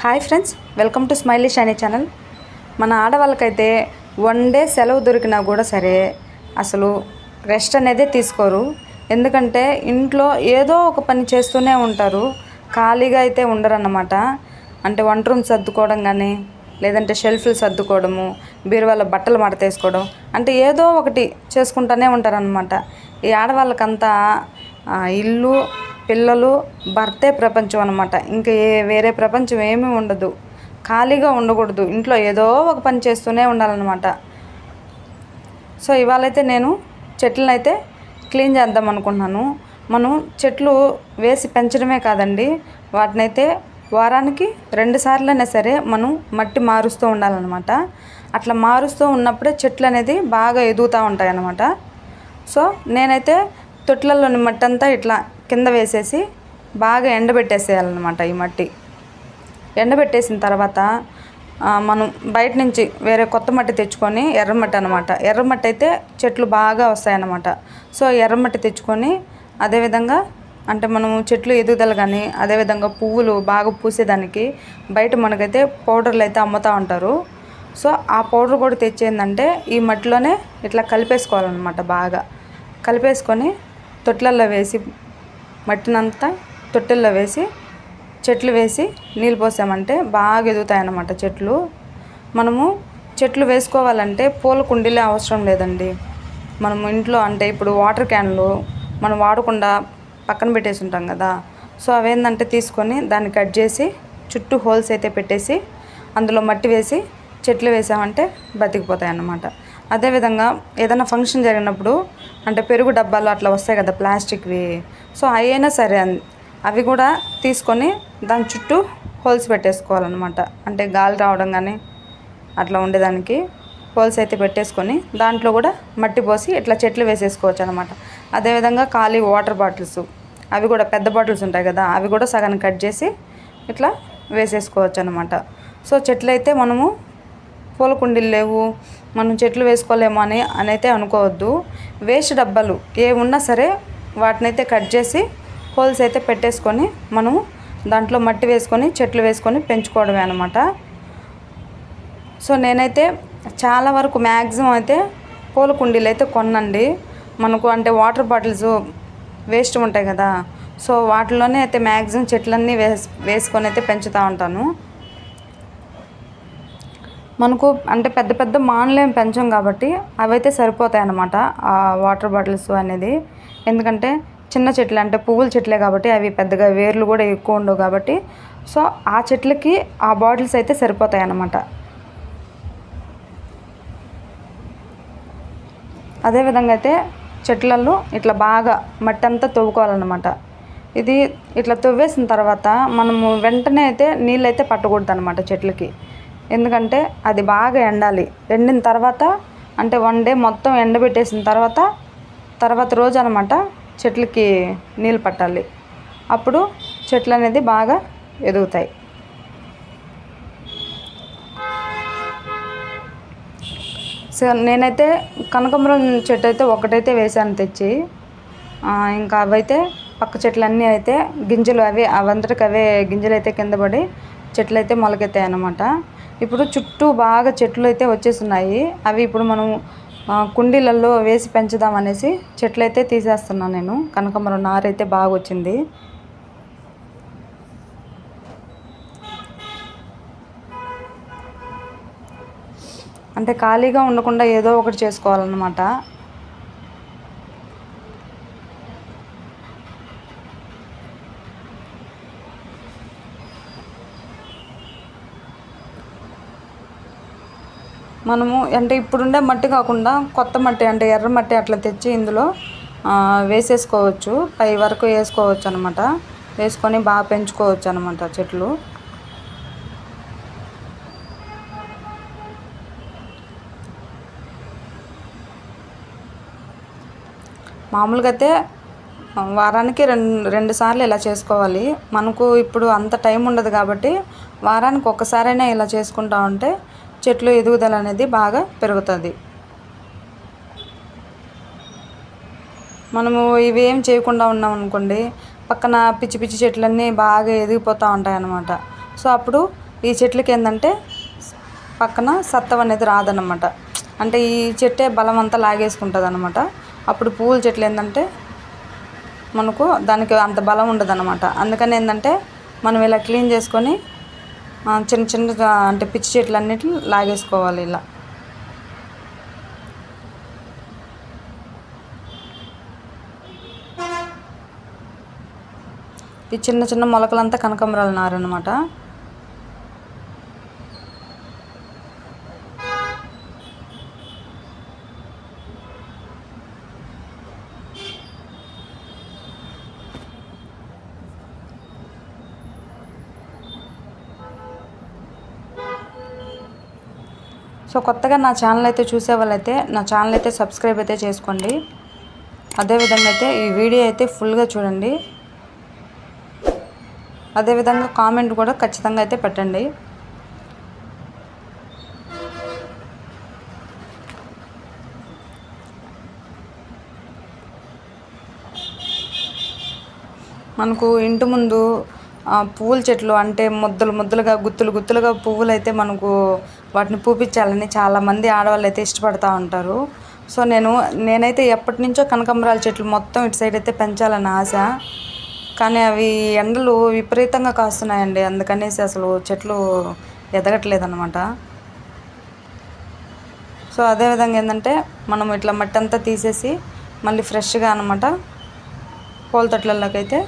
Hi friends welcome to smiley shiny channel. మన ఆడవాళ్ళకైతే one day సెలవు దొరికినా కూడా సరే అసలు రెస్ట్ అనేది తీసుకోరు. ఎందుకంటే ఇంట్లో ఏదో ఒక పని చేస్తూనే ఉంటారు. ఖాళీగా అయితే ఉండరన్నమాట. అంటే వంట రూమ్ సర్దుకోవడం కానీ లేదంటే షెల్ఫ్లు సర్దుకోవడము బీరువాళ్ళ బట్టలు మడతేసుకోవడం అంటే ఏదో ఒకటి చేసుకుంటూనే ఉంటారనమాట ఈ ఆడవాళ్ళకంతా ఇల్లు పిల్లలు భర్తే ప్రపంచం అనమాట ఇంకా ఏ వేరే ప్రపంచం ఏమీ ఉండదు. ఖాళీగా ఉండకూడదు. ఇంట్లో ఏదో ఒక పని చేస్తూనే ఉండాలన్నమాట. సో ఇవాళైతే నేను చెట్లను అయితే క్లీన్ చేద్దాం అనుకుంటున్నాను. మనం చెట్లు వేసి పెంచడమే కాదండి. వాటినైతే వారానికి రెండు సార్లైనా సరే మనం మట్టి మారుస్తూ ఉండాలన్నమాట. అట్లా మారుస్తూ ఉన్నప్పుడే చెట్లు అనేది బాగా ఎదుగుతూ ఉంటాయి అన్నమాట సో నేనైతే తొట్లలోని మట్టి అంతా ఇట్లా కింద వేసేసి బాగా ఎండబెట్టేసేయాలన్నమాట ఈ మట్టి. ఎండబెట్టేసిన తర్వాత మనం బయట నుంచి వేరే కొత్త మట్టి తెచ్చుకొని ఎర్రమట్టి అనమాట ఎర్రమట్టి అయితే చెట్లు బాగా వస్తాయన్నమాట. సో ఎర్రమట్టి తెచ్చుకొని అదేవిధంగా అంటే మనం చెట్లు ఎదుగుదల కానీ అదేవిధంగా పువ్వులు బాగా పూసేదానికి బయట మనకైతే పౌడర్లు అయితే అమ్ముతూ ఉంటారు. సో ఆ పౌడర్ కూడా తెచ్చేందంటే ఈ మట్టిలోనే ఇట్లా కలిపేసుకోవాలన్నమాట బాగా. కలిపేసుకొని తొట్లల్లో వేసి మట్టినంతా తొట్టెల్లో వేసి చెట్లు వేసి నీళ్ళు పోసామంటే బాగా ఎదుగుతాయి అన్నమాట చెట్లు. మనము చెట్లు వేసుకోవాలంటే పూల కుండీలే అవసరం లేదండి. మనం ఇంట్లో అంటే ఇప్పుడు వాటర్ క్యాన్లు మనం వాడకుండా పక్కన పెట్టేసి ఉంటాం కదా. సో అవేందంటే తీసుకొని దాన్ని కట్ చేసి చుట్టూ హోల్స్ అయితే పెట్టేసి అందులో మట్టి వేసి చెట్లు వేసామంటే బతికిపోతాయి అన్నమాట అదేవిధంగా ఏదైనా ఫంక్షన్ జరిగినప్పుడు అంటే పెరుగు డబ్బాలు అట్లా వస్తాయి కదా ప్లాస్టిక్వి. సో అయినా సరే అన్- అవి కూడా తీసుకొని దాని చుట్టూ హోల్స్ పెట్టేసుకోవాలన్నమాట. అంటే గాలి రావడం కానీ అట్లా ఉండేదానికి హోల్స్ అయితే పెట్టేసుకొని దాంట్లో కూడా మట్టి పోసి ఇట్లా చెట్లు వేసేసుకోవచ్చు అనమాట అదేవిధంగా ఖాళీ వాటర్ బాటిల్స్. అవి కూడా పెద్ద బాటిల్స్ ఉంటాయి కదా అవి కూడా సగం కట్ చేసి ఇట్లా వేసేసుకోవచ్చు అనమాట సో చెట్లు అయితే మనము పూల కుండీలు లేవు మనం చెట్లు వేసుకోలేము అని అనైతే అయితే అనుకోవద్దు. వేస్ట్ డబ్బాలు ఏ ఉన్నా సరే వాటినైతే కట్ చేసి హోల్స్ అయితే పెట్టేసుకొని మనము దాంట్లో మట్టి వేసుకొని చెట్లు వేసుకొని పెంచుకోవడమే అనమాట సో నేనైతే చాలా వరకు మ్యాక్సిమం అయితే పూల కుండీలు అయితే కొనండి మనకు అంటే వాటర్ బాటిల్స్ వేస్ట్ ఉంటాయి కదా సో వాటిలోనే అయితే మ్యాక్సిమం చెట్లన్నీ వేస్ వేసుకొని అయితే పెంచుతూ ఉంటాను. మనకు అంటే పెద్ద పెద్ద మాన్లేం పెంచం కాబట్టి అవైతే సరిపోతాయి అన్నమాట ఆ వాటర్ బాటిల్స్ అనేది. ఎందుకంటే చిన్న చెట్లు అంటే పువ్వుల చెట్లే కాబట్టి అవి పెద్దగా వేర్లు కూడా ఎక్కువ ఉండవు కాబట్టి. సో ఆ చెట్లకి ఆ బాటిల్స్ అయితే సరిపోతాయి అన్నమాట అదేవిధంగా అయితే చెట్లలో ఇట్లా బాగా మట్టి అంతా తవ్వుకోవాలన్నమాట. ఇది ఇట్లా తవ్వేసిన తర్వాత మనము వెంటనే అయితే నీళ్ళు అయితే పట్టకూడదు అనమాట చెట్లకి. ఎందుకంటే అది బాగా ఎండాలి. ఎండిన తర్వాత అంటే వన్ డే మొత్తం ఎండబెట్టేసిన తర్వాత తర్వాత రోజు అనమాట చెట్లకి నీళ్ళు పట్టాలి. అప్పుడు చెట్లు అనేది బాగా ఎదుగుతాయి. సో నేనైతే కనకాంబరం చెట్టు అయితే ఒకటైతే వేసాను తెచ్చి. ఇంకా అవైతే పక్క చెట్లన్నీ అయితే గింజలు అవి అవంతటికి అవే గింజలు అయితే కింద పడి చెట్లు అయితే మొలకెత్తాయి అన్నమాట. ఇప్పుడు చుట్టూ బాగా చెట్లు అయితే వచ్చేస్తున్నాయి. అవి ఇప్పుడు మనం కుండీలలో వేసి పెంచుదాం అనేసి చెట్లు అయితే తీసేస్తున్నాను నేను. కనకాంబరం నారైతే బాగా వచ్చింది. అంటే ఖాళీగా ఉండకుండా ఏదో ఒకటి చేసుకోవాలన్నమాట. మనము అంటే ఇప్పుడుండే మట్టి కాకుండా కొత్త మట్టి అంటే ఎర్ర మట్టి అట్లా తెచ్చి ఇందులో వేసేసుకోవచ్చు. పై వరకు వేసుకోవచ్చు అనమాట వేసుకొని బాగా పెంచుకోవచ్చు అనమాట చెట్లు. మామూలుగా అయితే వారానికి రెండు రెండు సార్లు ఇలా చేసుకోవాలి. మనకు ఇప్పుడు అంత టైం ఉండదు కాబట్టి వారానికి ఒక్కసారైనా ఇలా చేసుకుంటా ఉంటే చెట్లు ఎదుగుదల అనేది బాగా పెరుగుతుంది. మనము ఇవేం చేయకుండా ఉన్నాం అనుకోండి పక్కన పిచ్చి పిచ్చి చెట్లన్నీ బాగా ఎదిగిపోతూ ఉంటాయి అన్నమాట సో అప్పుడు ఈ చెట్లకి ఏంటంటే పక్కన సత్తం అనేది రాదన్నమాట. అంటే ఈ చెట్టే బలం అంతా లాగేసుకుంటుంది అనమాట అప్పుడు పూల చెట్లు ఏంటంటే మనకు దానికి అంత బలం ఉండదు అనమాట అందుకని ఏంటంటే మనం ఇలా క్లీన్ చేసుకొని చిన్న చిన్న అంటే పిచ్చి చెట్లు అన్నిటిని లాగేసుకోవాలి ఇలా. ఈ చిన్న చిన్న మొలకలంతా కనకంబరాలు నారనమాట సో కొత్తగా నా ఛానల్ అయితే చూసే వాళ్ళైతే నా ఛానల్ అయితే సబ్స్క్రైబ్ అయితే చేసుకోండి. అదేవిధంగా అయితే ఈ వీడియో అయితే ఫుల్గా చూడండి. అదేవిధంగా కామెంట్ కూడా ఖచ్చితంగా అయితే పెట్టండి. మనకు ఇంటి ముందు పువ్వుల చెట్లు అంటే ముద్దలు ముద్దలుగా గుత్తులు గుత్తులుగా పువ్వులు అయితే మనకు వాటిని పూపించాలని చాలామంది ఆడవాళ్ళు అయితే ఇష్టపడుతూ ఉంటారు. సో నేను నేనైతే ఎప్పటి నుంచో కనకాంబరాల చెట్లు మొత్తం ఇటు సైడ్ అయితే పెంచాలని ఆశ. కానీ అవి ఎండలు విపరీతంగా కాస్తున్నాయండి. అందుకనేసి అసలు చెట్లు ఎదగట్లేదు అనమాట సో అదేవిధంగా ఏంటంటే మనం ఇట్లా మట్టి అంతా తీసేసి మళ్ళీ ఫ్రెష్గా అనమాట పూల తొట్లలోకి అయితే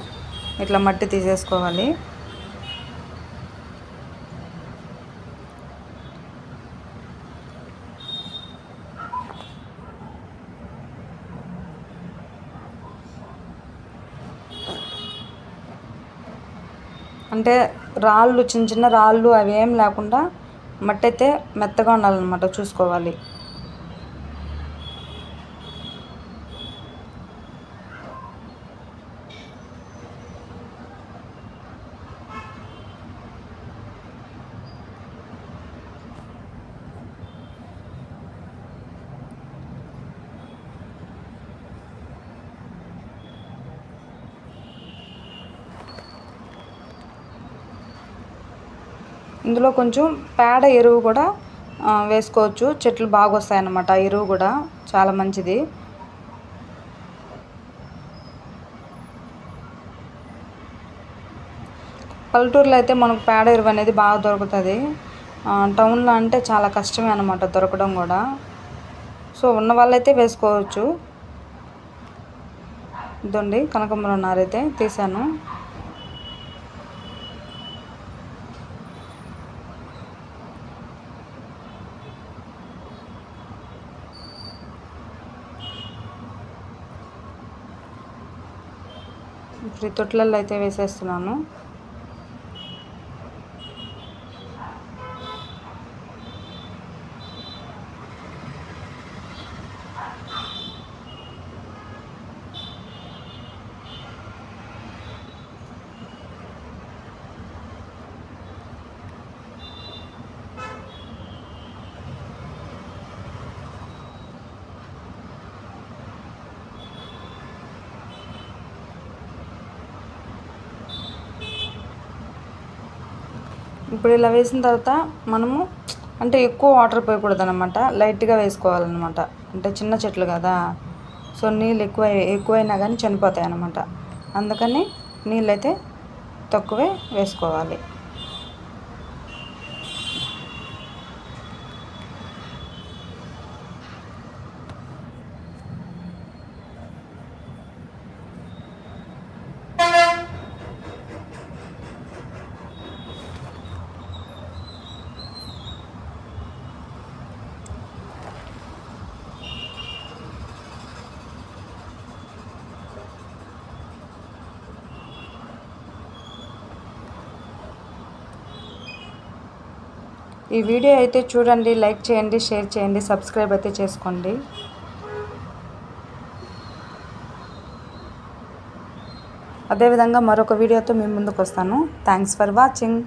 ఇట్లా మట్టి తీసేసుకోవాలి. అంటే రాళ్ళు చిన్న చిన్న రాళ్ళు అవి ఏం లేకుండా మట్టి అయితే మెత్తగా ఉండాలన్నమాట చూసుకోవాలి. ఇందులో కొంచెం పేడ ఎరువు కూడా వేసుకోవచ్చు. చెట్లు బాగా వస్తాయన్నమాట. ఎరువు కూడా చాలా మంచిది. పల్లెటూరులో అయితే మనకు పేడ ఎరువు అనేది బాగా దొరుకుతుంది. టౌన్లో అంటే చాలా కష్టమే అనమాట దొరకడం కూడా. సో ఉన్న వాళ్ళైతే వేసుకోవచ్చు. ఇదండి కనకంబరం నారైతే తీసాను ఇప్పుడు తొట్లలో అయితే వేసేస్తున్నాను. ఇప్పుడు ఇలా వేసిన తర్వాత మనము అంటే ఎక్కువ వాటర్ పోయకూడదు అనమాట లైట్గా వేసుకోవాలన్నమాట. అంటే చిన్న చెట్లు కదా. సో నీళ్ళు ఎక్కువ ఎక్కువైనా కానీ చనిపోతాయి అన్నమాట అందుకని నీళ్ళు అయితే తక్కువే వేసుకోవాలి. ఈ వీడియో అయితే చూడండి లైక్ చేయండి షేర్ చేయండి సబ్స్క్రైబ్ అయితే చేసుకోండి. అదేవిధంగా మరొక వీడియోతో మీ ముందుకు వస్తాను. Thanks for watching